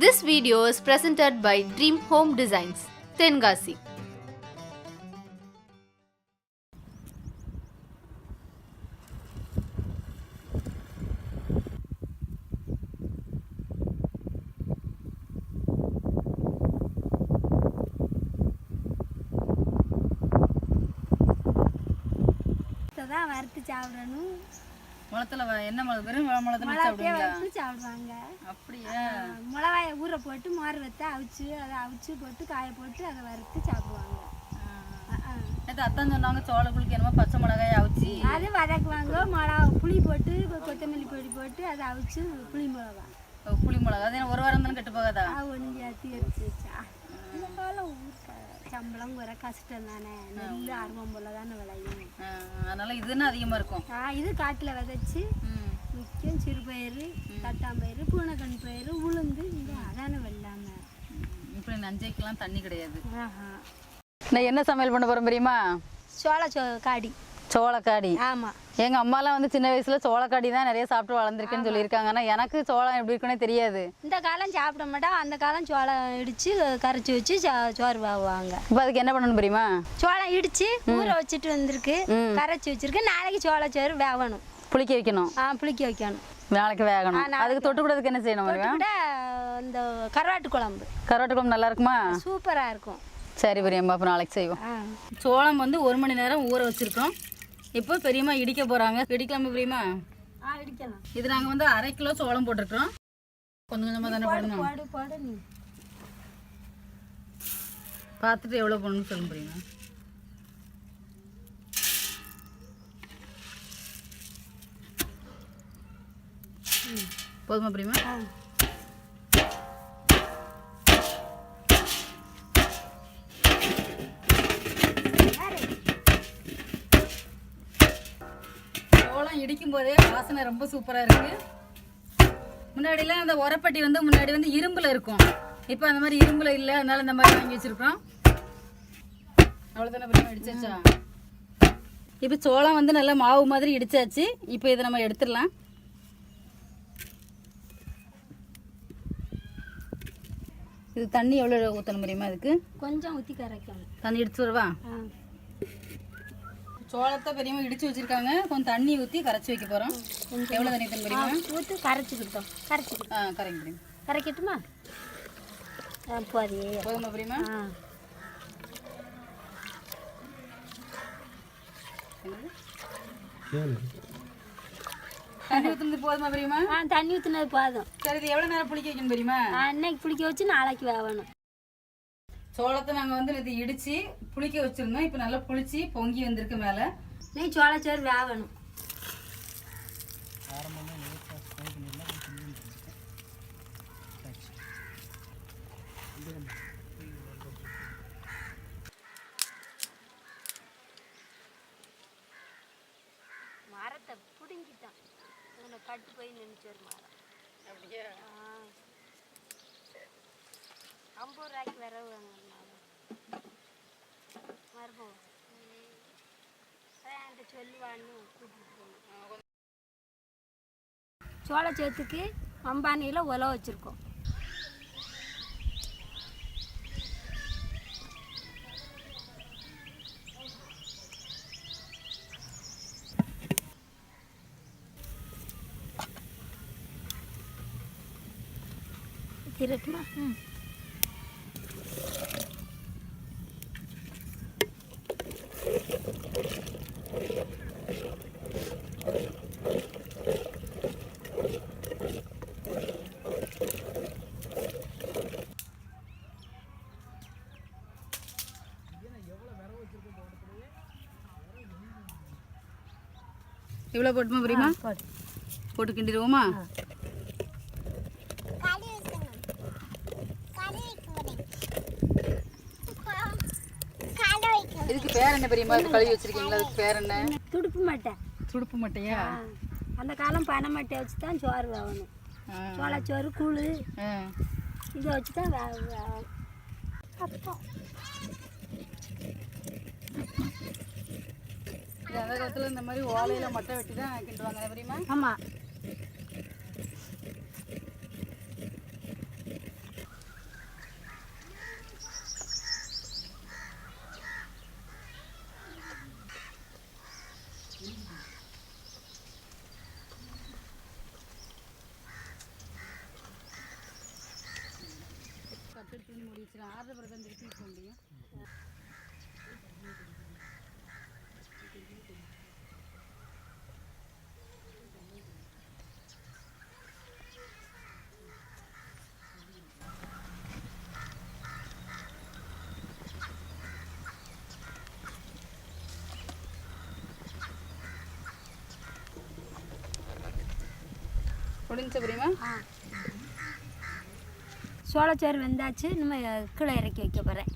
This video is presented by Dream Home Designs, Tenkasi. தான் வறுத்து சாப்பிடணும் முளத்துல என்ன மிளகு வெறும் மிளத்துல சாப்பிடுவாங்க. அப்படியா? மிளகாய ஊற போட்டு மோர் வத்த அவிச்சு அதை அவிச்சு போட்டு காய போட்டு அதை வறுத்து சாப்பிடுவாங்க. நேற்று அத்தான் சொன்னாங்க சோள குளிக்க என்னமோ பச்சை மிளகாய் அவிச்சு. அது வதக்குவாங்க. மிளகா புளி போட்டு கொத்தமல்லி பொடி போட்டு அதை அவிச்சு புளி மிளகா. புளி மிளகா. அது ஒரு வாரம் தானே கெட்டு போகாதா? ஒன்று எடுத்து வச்சா. இந்த காலம் ஊர் க- சம்பளம் குறை கஷ்டம் தானே? நெல் அருவம் போல தானே விளையும். ஆ, அதனால இதுன்னு அதிகமா இருக்கும். ஆ, இது காட்டில் விதைச்சி ம். முக்கியம் சிறுபயிறு தட்டாம்பயிறு பூனைக்கண் பயிறு உளுந்து இந்த அதானே வெள்ளாம. இப்படி நஞ்சைக்கெல்லாம் தண்ணி கிடையாது. நான் என்ன சமையல் பண்ண போறேன் தெரியுமா? சோள சோ காடி. சோளக்காடி. ஆமாம் எங்க அம்மாலாம் வந்து சின்ன வயசுல சோளக்காடி தான் நிறைய சாப்பிட்டு வளர்ந்துருக்குன்னு சொல்லியிருக்காங்க. ஆனா எனக்கு சோளம் எப்படி இருக்குன்னே தெரியாது. இந்த காலம் சாப்பிட மாட்டோம். அந்த காலம் சோளம் இடித்து கரைச்சி வச்சு சோ- சோறு வாங்குவாங்க. இப்போ அதுக்கு என்ன பண்ணணும் தெரியுமா? சோளம் இடித்து ஊற வச்சுட்டு வந்திருக்கு. கரைச்சி வச்சிருக்கு. நாளைக்கு சோளச்சோறு வேகணும் புளிக்க வைக்கணும். ஆ புளிக்க வைக்கணும். நாளைக்கு வேகணும். அதுக்கு தொட்டு கூடதுக்கு என்ன செய்யணும் இந்த கருவாட்டு குழம்பு. கருவாட்டு குழம்பு நல்லா இருக்குமா? சூப்பராக இருக்கும். சரி பெரியம்மா அப்போ நாளைக்கு செய்வோம். சோளம் வந்து ஒரு மணி நேரம் ஊற வச்சிருக்கோம். இப்போ பெரியம்மா இடிக்க போறாங்க. இடிக்கலாமா பெரியம்மா? இடிக்கலாம். இது நாங்கள் வந்து அரை கிலோ சோளம் போட்டிருக்கிறோம். கொஞ்சம் கொஞ்சமாக தானே போடணும். பார்த்துட்டு எவ்வளோ போடணும்னு சொல்லுங்க பெரியம்மா. போதுமா பெரியம்மா ஆ சோளம் இடிக்கும் போதே வாசனை ரொம்ப சூப்பராக இருக்கு. முன்னாடிலாம் அந்த உரப்பட்டி வந்து முன்னாடி வந்து இரும்புல இருக்கும். இப்போ அந்த மாதிரி இரும்புல இல்லை அதனால இந்த மாதிரி வாங்கி வச்சிருக்கோம். அவ்வளோதானே பெரியம்மா இடிச்சாச்சா? இப்போ சோளம் வந்து நல்லா மாவு மாதிரி இடிச்சாச்சு. இப்போ இதை நம்ம எடுத்துடலாம். இது தண்ணி எவ்வளோ ஊற்றணும் முடியுமா இதுக்கு? கொஞ்சம் ஊற்றி கரைக்கணும். தண்ணி இடிச்சு வரவா சோளத்தை பெரியம்மா இடிச்சு வச்சிருக்காங்க. கொஞ்சம் தண்ணி ஊற்றி கரைச்சி வைக்க போகிறோம் எவ்வளோ தண்ணி ஊற்றணும் பெரியம்மா ஊற்றி கரைச்சிக்கிட்டோம் கரைச்சிக்கிட்டோம் ஆ கரைங்க பெரியம்மா கரைக்கட்டுமா? போதே போதுமா பெரியம்மா ஆ. தண்ணி ஊற்றுனது போதுமா பெரியம்மா ஆ தண்ணி ஊற்றினது போதும். சரி இது எவ்வளோ நேரம் புளிக்க வைக்கணும் பெரியம்மா ஆ, இன்னைக்கு புளிக்க வச்சு நாளைக்கு வேகணும். சோளத்தை நாங்கள் வந்து இது இடிச்சு புளிக்க வச்சிருந்தோம். இப்போ நல்லா புளிச்சு பொங்கி வந்திருக்கு மேலே. நீ சோளச்சோறு வேகணும். மரத்தை பிடுங்கிட்டான். இவனை கட்டு போய் நின்றுச்சு ஒரு மரம். அப்படியா? ஆ. ஐம்பது ரூபாய்க்கு விரவு வாங்கினாங்க மருமகம் அதான் என்கிட்ட சொல்லுவான்னு கூட்டிட்டு போனேன் சோளச்சேத்துக்கு அம்பானியில் உலம் வச்சுருக்கோம் திருட்டுமா ம் இவ்வளோ போட்டுமா பெரியம்மா போடு. போட்டு கிண்டிடுவோமா? இதுக்கு பேர் என்ன பெரியம்மா இது கழுவி வச்சிருக்கீங்களா? அதுக்கு பேர் என்ன? துடுப்பு மாட்டேன் துடுப்பு மட்டையா? அந்த காலம் பனை மட்டை வச்சு தான் சோறு வேகணும். சோளச்சோறு கூழ். இதை வச்சு தான் வே வேகணும் அப்போ. ஜாதகத்தில் இந்த மாதிரி ஓலையில் மட்டை வெட்டி தான் கிண்டுவாங்க எப்படிமா ஆமாம் கட்டு துணி முடிச்சிடும் ஆறுதல் முடியும். முடிஞ்ச பிரியமா சோளச்சோறு வெந்தாச்சு நம்ம கீழே இறக்கி வைக்க போகிறேன்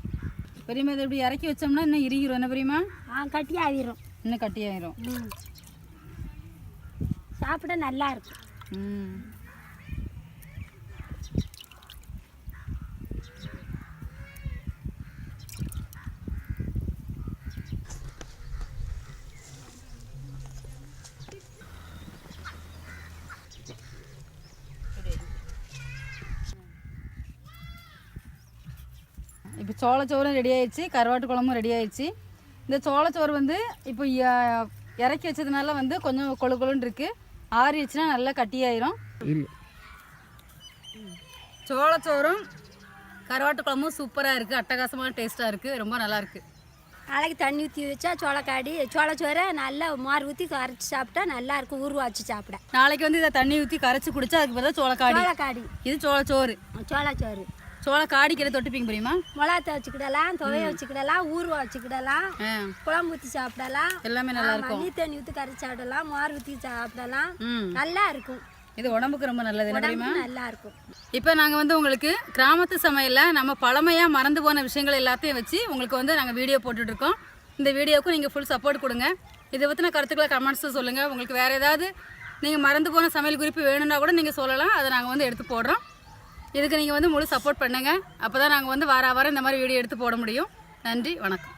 பெரியம்மா இதை இப்படி இறக்கி வச்சோம்னா இன்னும் இறுகிரும். என்ன பெரியம்மா? ஆ கட்டி ஆகிரும் இன்னும் கட்டியாயிரும் ம். சாப்பிட நல்லா இருக்கும். ம். இப்போ சோளச்சோறும் ரெடி ஆயிடுச்சு கருவாட்டு குழம்பும் ரெடி ஆயிடுச்சு. இந்த சோளச்சோறு வந்து இப்போ இறக்கி வச்சதுனால வந்து கொஞ்சம் கொழு கொழுன்னு இருக்கு. ஆறிடுச்சுன்னா நல்லா கட்டியாயிரும். சோளச்சோறும் கருவாட்டு குழம்பும் சூப்பராக இருக்குது அட்டகாசமான டேஸ்ட்டாக இருக்குது ரொம்ப நல்லா இருக்கு. நாளைக்கு தண்ணி ஊற்றி வச்சா சோளக்காடி சோளச்சோறை நல்லா மோர் ஊற்றி கரைச்சி சாப்பிட்டா நல்லா இருக்கும். ஊறுவாச்சு சாப்பிட. நாளைக்கு வந்து இதை தண்ணி ஊற்றி கரைச்சி குடிச்சா அதுக்கு பதிலாக சோளக்காடி. சோளக்காடி. இது சோளச்சோறு. சோளச்சோறு. சோளக்காடிக்கிற தொட்டுப்பீங்க தெரியுமா? மிளகாத்த வச்சுக்கிடலாம் துவைய வச்சுக்கிடலாம் ஊறுவா வச்சுக்கிடலாம் குழம்பு ஊற்றி சாப்பிடலாம். எல்லாமே நல்லா இருக்கும். மல்லி தண்ணி ஊற்றி கரைச்சி சாப்பிடலாம் மோர் ஊற்றி சாப்பிடலாம். நல்லா இருக்கும். இது உடம்புக்கு ரொம்ப நல்லது தெரியுமா? நல்லா இருக்கும். இப்போ நாங்கள் வந்து உங்களுக்கு கிராமத்து சமையலில் நம்ம பழமையாக மறந்து போன விஷயங்கள் எல்லாத்தையும் வச்சு உங்களுக்கு வந்து நாங்கள் வீடியோ போட்டுட்ருக்கோம் இந்த வீடியோவுக்கு நீங்கள் ஃபுல் சப்போர்ட் கொடுங்க. இதை பற்றின கருத்துக்களை கமெண்ட்ஸில் சொல்லுங்கள் உங்களுக்கு வேறு ஏதாவது நீங்கள் மறந்து போன சமையல் குறிப்பு வேணும்னா கூட நீங்கள் சொல்லலாம். அதை நாங்கள் வந்து எடுத்து போடுறோம். இதுக்கு நீங்கள் வந்து முழு சப்போர்ட் பண்ணுங்கள் அப்போ தான் நாங்கள் வந்து வார வாரம் இந்த மாதிரி வீடியோ எடுத்து போட முடியும். நன்றி வணக்கம்.